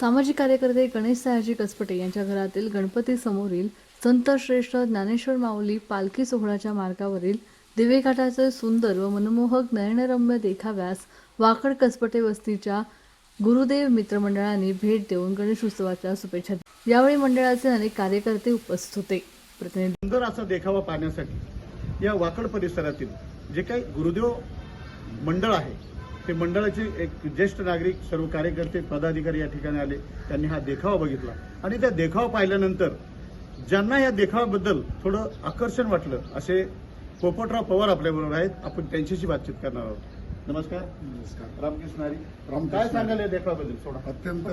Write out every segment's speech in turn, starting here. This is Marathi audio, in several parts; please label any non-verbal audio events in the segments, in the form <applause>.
सामाजिक कार्यकर्ते गणेश सयाजी कसपटे यांच्या घरातील गणपती समोरील संत श्रेष्ठ ज्ञानेश्वर माऊली पालखी सोहळ्याच्या मार्गावरील दिवेघाटाचे सुंदर व मनमोहक नयनरम्य देखाव्यास वाकड कसपटे वस्तीच्या गुरुदेव मित्रमंडळाने भेट देऊन गणेश उत्सवाच्या शुभेच्छा यावेळी मंडळाचे अनेक कार्यकर्ते उपस्थित होते. प्रतिनिधी सुंदर असा देखावा पाहण्यासाठी या वाकड परिसरातील जे काही गुरुदेव मंडळ आहे ते मंडळाचे एक ज्येष्ठ नागरिक सर्व कार्यकर्ते पदाधिकारी या ठिकाणी आले. त्यांनी हा देखावा बघितला. आणि त्या देखावा पाहिल्यानंतर ज्यांना या देखाव्याबद्दल थोडं आकर्षण वाटलं असे पोपटराव पवार आपल्याबरोबर आहेत. आपण त्यांच्याशी बातचीत करणार आहोत. नमस्कार. नमस्कार. रामकृष्ण हरी. रामकृष्ण काय. सांगाल या देखाव्याबद्दल? थोडा. अत्यंत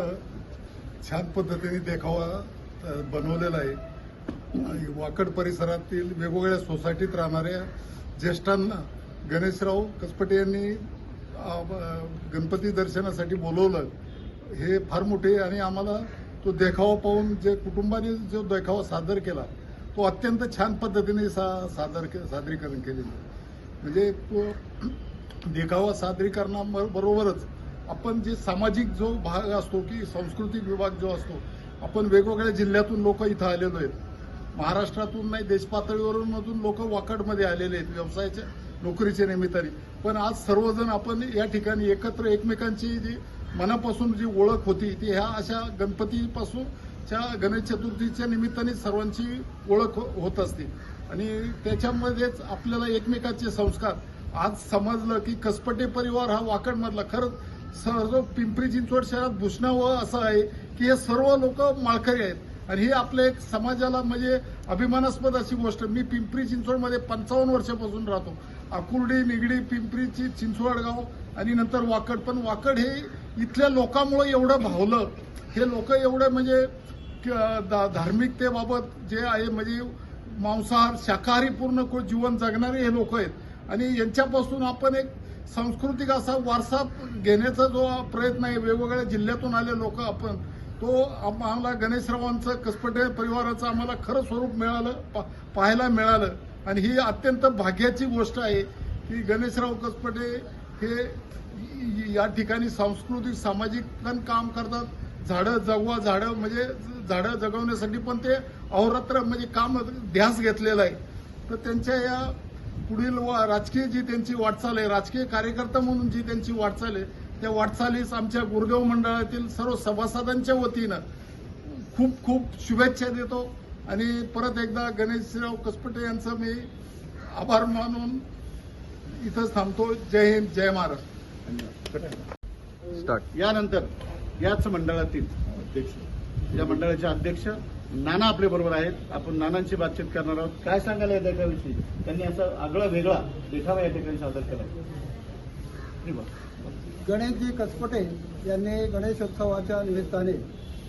छान पद्धतीने देखावा बनवलेला आहे. आणि वाकड परिसरातील वेगवेगळ्या सोसायटीत राहणाऱ्या ज्येष्ठांना गणेशराव कसपटे यांनी गणपती दर्शनासाठी बोलवलं हे फार मोठे आणि आम्हाला तो देखावा पाहून जे कुटुंबाने जो देखावा सादर केला तो अत्यंत छान पद्धतीने सा सादर के सादरीकरण केलेलं म्हणजे तो <clears throat> देखावा सादरीकरणाबरोबरच आपण जे सामाजिक जो भाग असतो की सांस्कृतिक विभाग जो असतो आपण वेगवेगळ्या जिल्ह्यातून लोक इथं आलेलो आहेत. महाराष्ट्रातून नाही देशपातळीवरून मधून लोक वाकडमध्ये आलेले आहेत. व्यवसायाच्या नोकरीच्या निमित्ताने पण आज सर्वजण आपण या ठिकाणी एकत्र एकमेकांची जी मनापासून जी ओळख होती ती ह्या अशा गणपतीपासून च्या गणेश चतुर्थीच्या निमित्ताने सर्वांची ओळख हो- होत असते. आणि त्याच्यामध्येच आपल्याला एकमेकाचे संस्कार. आज समजलं की कसपटे परिवार हा वाकडमधला खरंच सर्व पिंपरी चिंचवड शहरात भूषणावं असं आहे की हे सर्व लोक माळकरी आहेत. आणि हे आपल्या एक समाजाला म्हणजे अभिमानास्पद अशी गोष्ट. मी पिंपरी चिंचवडमध्ये पंचावन्न वर्षापासून राहतो. आकुर्डी निगडी पिंपरी चिंचवडगाव गाव आणि नंतर वाकड. पण वाकड हे इथल्या लोकांमुळे एवढं भावलं. हे लोक एवढं म्हणजे धार्मिकतेबाबत जे आहे म्हणजे मांसाहार शाकाहारी पूर्ण जीवन जगणारे हे लोक आहेत. आणि यांच्यापासून आपण एक सांस्कृतिक असा वारसा घेण्याचा जो प्रयत्न आहे वेगवेगळ्या जिल्ह्यातून आले लोक आपण तो आम्हाला गणेशरावांचं कसपटे परिवाराचं आम्हाला खरं स्वरूप मिळालं पा- पाहायला मिळालं. आणि ही अत्यंत भाग्याची गोष्ट आहे की गणेशराव कसपटे हे या ठिकाणी सांस्कृतिक सामाजिक पण काम करतात. झाडं जगवा झाडं म्हणजे झाडं जगवण्यासाठी पण ते अहोरात्र म्हणजे काम ध्यास घेतलेलं आहे. तर त्यांच्या या पुढील वा- राजकीय जी त्यांची वाटचाल आहे राजकीय कार्यकर्ता म्हणून जी त्यांची वाटचाल आहे त्या वाटचालीस आमच्या गुरुदेव मंडळातील सर्व सभासदांच्या वतीनं खूप खूप शुभेच्छा देतो. आणि परत एकदा गणेशराव कसपटे यांचं मी आभार मानून इथंच थांबतो. जय हिंद जय महाराष्ट्र. यानंतर याच मंडळातील अध्यक्ष या मंडळाचे अध्यक्ष नाना आपल्या बरोबर आहेत. आपण नानांची बातचीत करणार आहोत. काय सांगायला या देखाव्याविषयी त्यांनी असा आगळा वेगळा देखावा या ठिकाणी सादर केला. गणेशजी कसपटे यांनी गणेशोत्सवाच्या निमित्ताने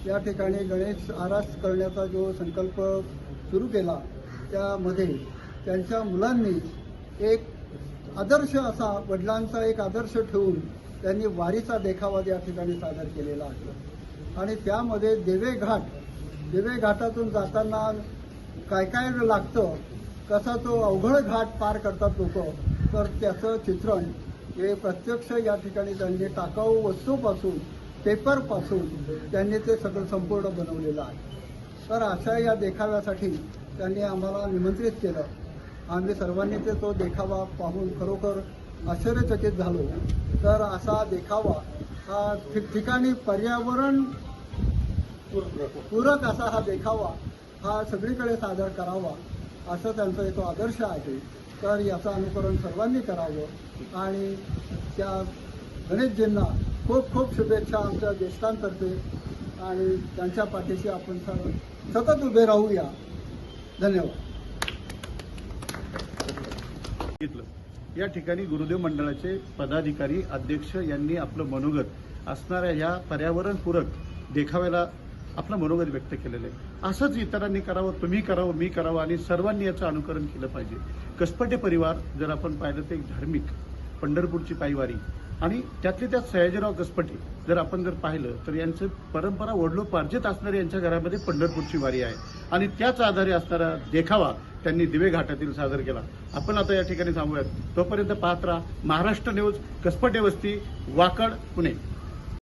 या ठिकाणी गणेश आरास करण्याचा जो संकल्प सुरू केला त्यामध्ये त्यांच्या मुलांनी एक आदर्श असा वडिलांचा एक आदर्श ठेवून त्यांनी वारीचा देखावा या ठिकाणी सादर केलेला आहे. आणि त्यामध्ये देवे घाट देवे घाटातून जाताना काय काय लागतं कसा तो अवघड घाट पार करतात लोक तर त्याचं चित्रण हे प्रत्यक्ष या ठिकाणी त्यांनी टाकाऊ वस्तूपासून पेपरपासून त्यांनी ते सगळं संपूर्ण बनवलेलं आहे. तर अशा या देखाव्यासाठी त्यांनी आम्हाला निमंत्रित केलं. आम्ही सर्वांनी ते तो देखावा पाहून खरोखर आश्चर्यचकित झालो. तर असा देखावा हा ठिकठिकाणी पर्यावरण पूरक असा हा देखावा हा सगळीकडे सादर करावा. असं त्यांचा एक आदर्श आहे. तर याचं अनुकरण सर्वांनी करावं. आणि त्या गणेशजींना खूप खूप शुभेच्छा आमच्या ज्येष्ठांतर्फे. आणि त्यांच्या पाठीशी आपण सर्व सतत उभे राहूया. धन्यवाद. या ठिकाणी गुरुदेव मंडळाचे पदाधिकारी अध्यक्ष यांनी आपलं मनोगत असणाऱ्या या पर्यावरणपूरक देखाव्याला आपलं मनोगत व्यक्त केलेलं आहे. असंच इतरांनी करावं तुम्ही करावं मी करावं आणि सर्वांनी याचं अनुकरण केलं पाहिजे. कसपटे परिवार जर आपण पाहिलं तर एक धार्मिक पंढरपूरची पायवारी आणि त्यातले त्यात सयाजीराव कसपटे जर आपण जर पाहिलं तर यांचं परंपरा वडलोपार्जित असणारी यांच्या घरामध्ये पंढरपूरची वारी आहे. आणि त्याच आधारे असणारा देखावा त्यांनी दिवे घाटातील सादर केला. आपण आता या ठिकाणी थांबूयात तोपर्यंत पाहत राहा महाराष्ट्र न्यूज कसपटे वस्ती वाकड पुणे.